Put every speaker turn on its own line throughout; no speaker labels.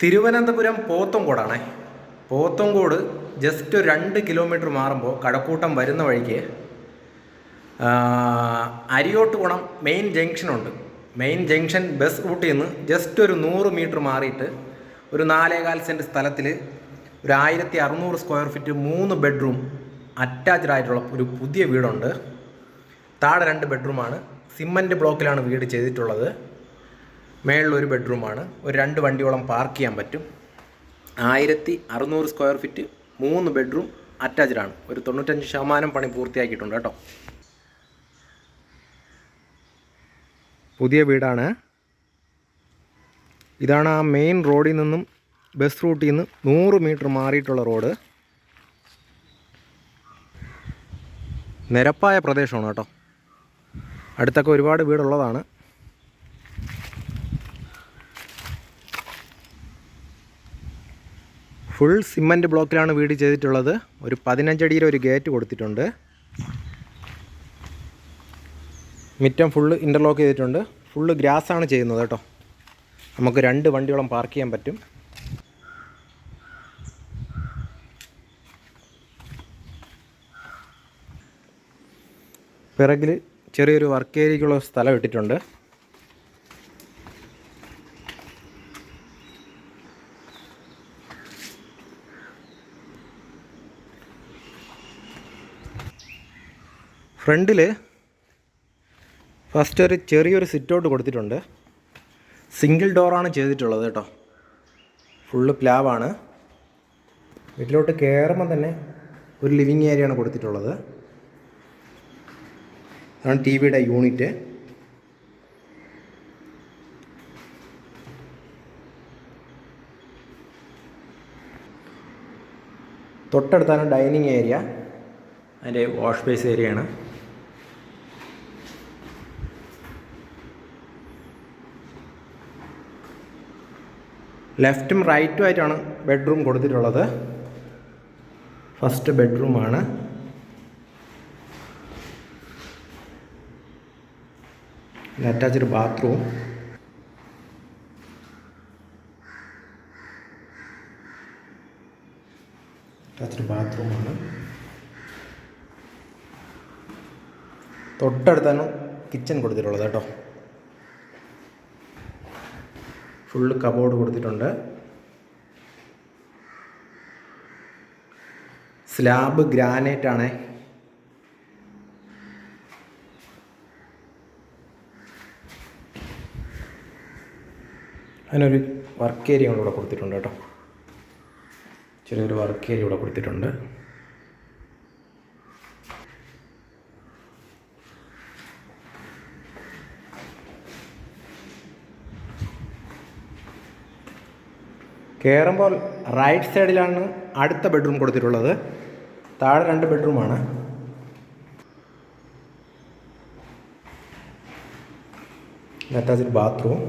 Thiruvananthapuram പോത്തങ്കോടാണേ Pothencode just ഒരു രണ്ട് kilometre മാറുമ്പോൾ കടക്കൂട്ടം വരുന്ന വഴിക്ക് അരിയോട്ട് അരിയോട്ടുകുണം മെയിൻ ജംഗ്ഷനുണ്ട് മെയിൻ ജംഗ്ഷൻ ബസ് റൂട്ടിൽ നിന്ന് ജസ്റ്റ് ഒരു നൂറ് മീറ്റർ മാറിയിട്ട് ഒരു നാലേകാൽ സെന്റ് സ്ഥലത്തിൽ ഒരു ആയിരത്തി അറുന്നൂറ് സ്ക്വയർ ഫീറ്റ് മൂന്ന് ബെഡ്റൂം അറ്റാച്ച്ഡ് ആയിട്ടുള്ള ഒരു പുതിയ വീടുണ്ട്. താഴെ രണ്ട് ബെഡ്റൂമാണ് സിമന്റ് ബ്ലോക്കിലാണ് വീട് ചെയ്തിട്ടുള്ളത്. മേളിൽ ഒരു ബെഡ്റൂമാണ്. ഒരു രണ്ട് വണ്ടിയോളം പാർക്ക് ചെയ്യാൻ പറ്റും. ആയിരത്തി അറുന്നൂറ് സ്ക്വയർ ഫീറ്റ് മൂന്ന് ബെഡ്റൂം അറ്റാച്ച്ഡ് ആണ്. ഒരു തൊണ്ണൂറ്റഞ്ച് ശതമാനം പണി പൂർത്തിയാക്കിയിട്ടുണ്ട് കേട്ടോ. പുതിയ വീടാണ്. ഇതാണ് ആ മെയിൻ റോഡിൽ നിന്നും ബസ് റൂട്ടിൽ നിന്ന് നൂറ് മീറ്റർ മാറിയിട്ടുള്ള റോഡ്. നിരപ്പായ പ്രദേശമാണ് കേട്ടോ. അടുത്തൊക്കെ ഒരുപാട് വീടുള്ളതാണ്. ഫുൾ സിമന്റ് ബ്ലോക്കിലാണ് വീട് ചെയ്തിട്ടുള്ളത്. ഒരു പതിനഞ്ചടിയിൽ ഒരു ഗേറ്റ് കൊടുത്തിട്ടുണ്ട്. മിറ്റം ഫുള്ള് ഇന്റർലോക്ക് ചെയ്തിട്ടുണ്ട്. ഫുള്ള് ഗ്രാസാണ് ചെയ്യുന്നത് കേട്ടോ. നമുക്ക് രണ്ട് വണ്ടിയോളം പാർക്ക് ചെയ്യാൻ പറ്റും. പിറകിൽ ചെറിയൊരു വർക്ക് ഏരിയയ്ക്കുള്ള സ്ഥലം ഇട്ടിട്ടുണ്ട്. ഫ്രണ്ടിൽ ഫസ്റ്റ് ഒരു ചെറിയൊരു സിറ്റ് ഔട്ട് കൊടുത്തിട്ടുണ്ട്. സിംഗിൾ ഡോറാണ് ചെയ്തിട്ടുള്ളത് കേട്ടോ. ഫുള്ള് പ്ലാവാണ് വീട്ടിലോട്ട് കയറുമ്പോൾ തന്നെ ഒരു ലിവിങ് ഏരിയയാണ് കൊടുത്തിട്ടുള്ളത്. അതാണ് ടി വിയുടെ യൂണിറ്റ് തൊട്ടടുത്താണ് ഡൈനിങ് ഏരിയ അതിന്റെ വാഷ് ബേസ് ഏരിയയാണ് ലെഫ്റ്റും റൈറ്റും ആയിട്ടാണ് ബെഡ്റൂം കൊടുത്തിട്ടുള്ളത്. ഫസ്റ്റ് ബെഡ്റൂമാണ്. അറ്റാച്ച്ഡ് ബാത്റൂം അറ്റാച്ച്ഡ് ബാത്റൂമാണ് തൊട്ടടുത്താണ് കിച്ചൺ കൊടുത്തിട്ടുള്ളത് കേട്ടോ. ഫുള്ള് കബോർഡ് കൊടുത്തിട്ടുണ്ട്. സ്ലാബ് ഗ്രാനൈറ്റ് ആണേ. അതിനൊരു വർക്ക് ഏരിയ കൊടുത്തിട്ടുണ്ട് കേട്ടോ. ചെറിയൊരു വർക്ക് ഏരിയ കൊടുത്തിട്ടുണ്ട്. കയറുമ്പോൾ റൈറ്റ് സൈഡിലാണ് അടുത്ത ബെഡ്റൂം കൊടുത്തിട്ടുള്ളത്. താഴെ രണ്ട് ബെഡ്റൂമാണ് അറ്റാച്ച്ഡ് ബാത്റൂം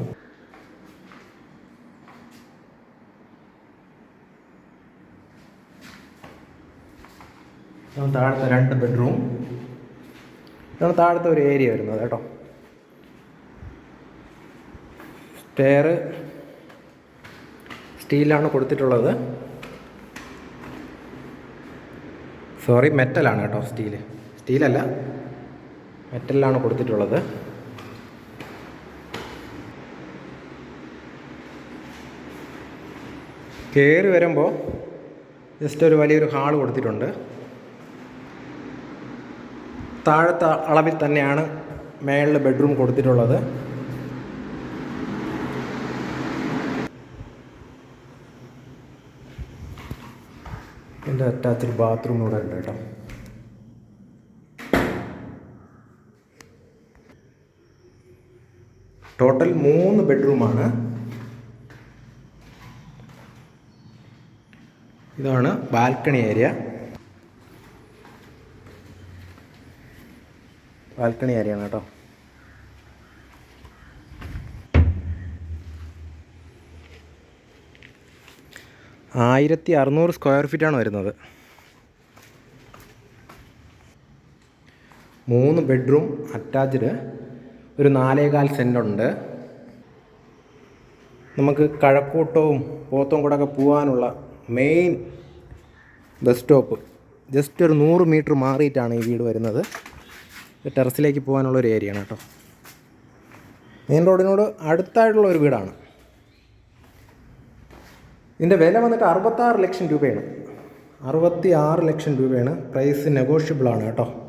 താഴത്തെ രണ്ട് ബെഡ്റൂം ഇതാണ് താഴത്തെ ഒരു ഏരിയ വരുന്നത് കേട്ടോ. സ്റ്റെയർ സ്റ്റീലാണ് കൊടുത്തിട്ടുള്ളത്. സോറി മെറ്റലാണ് കേട്ടോ സ്റ്റീൽ. സ്റ്റീലല്ല മെറ്റലിലാണ് കൊടുത്തിട്ടുള്ളത്. കയറി വരുമ്പോൾ ജസ്റ്റ് ഒരു വലിയൊരു ഹാൾ കൊടുത്തിട്ടുണ്ട്. താഴത്തെ അളവിൽ തന്നെയാണ് മേളിൽ ബെഡ്റൂം കൊടുത്തിട്ടുള്ളത്. എന്റെ അറ്റാച്ച്ഡ് ബാത്റൂം ഇവിടെ ഉണ്ട് കേട്ടോ. ടോട്ടൽ മൂന്ന് ബെഡ്റൂമാണ്. ഇതാണ് ബാൽക്കണി ഏരിയ. ബാൽക്കണി ഏരിയ ആണ് കേട്ടോ. ആയിരത്തി അറുന്നൂറ് സ്ക്വയർ ഫീറ്റാണ് വരുന്നത്. മൂന്ന് ബെഡ്റൂം അറ്റാച്ച്ഡ്. ഒരു നാലേകാൽ സെന്റുണ്ട് നമുക്ക് കഴക്കൂട്ടവും പോത്തും കൂടെ ഒക്കെ പോകാനുള്ള മെയിൻ ബസ് സ്റ്റോപ്പ്. ജസ്റ്റ് ഒരു നൂറ് മീറ്റർ മാറിയിട്ടാണ് ഈ വീട് വരുന്നത്. ടെറസിലേക്ക് പോകാനുള്ള ഒരു ഏരിയയാണ് കേട്ടോ. മെയിൻ റോഡിനോട് അടുത്തായിട്ടുള്ള ഒരു വീടാണ്. ഇതിന്റെ വില വന്നിട്ട് അറുപത്താറ് ലക്ഷം രൂപയാണ്. അറുപത്തി ആറ് ലക്ഷം രൂപയാണ്. പ്രൈസ് നെഗോഷ്യബിൾ ആണ് കേട്ടോ.